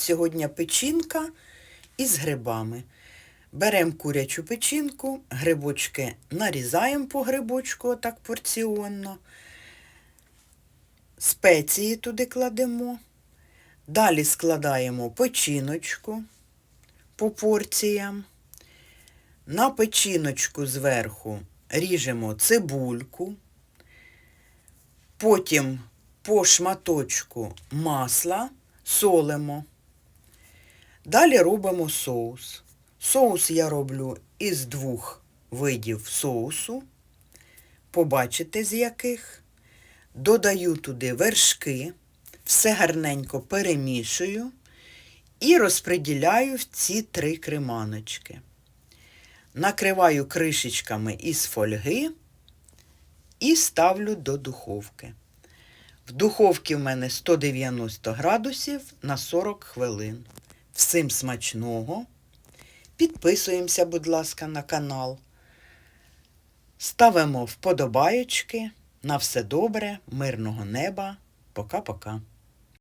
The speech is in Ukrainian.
сьогодні печінка із грибами. Беремо курячу печінку, грибочки нарізаємо по грибочку отак порціонно. Спеції туди кладемо. Далі складаємо печіночку по порціям. На печіночку зверху ріжемо цибульку. Потім по шматочку масла солимо. Далі робимо соус. Соус я роблю із двох видів соусу. Побачите з яких. Додаю туди вершки, все гарненько перемішую і розподіляю в ці три креманочки. Накриваю кришечками із фольги і ставлю до духовки. В духовці в мене 190 градусів на 40 хвилин. Всім смачного. Підписуємося, будь ласка, на канал. Ставимо вподобаєчки. На все добре, мирного неба. Пока-пока.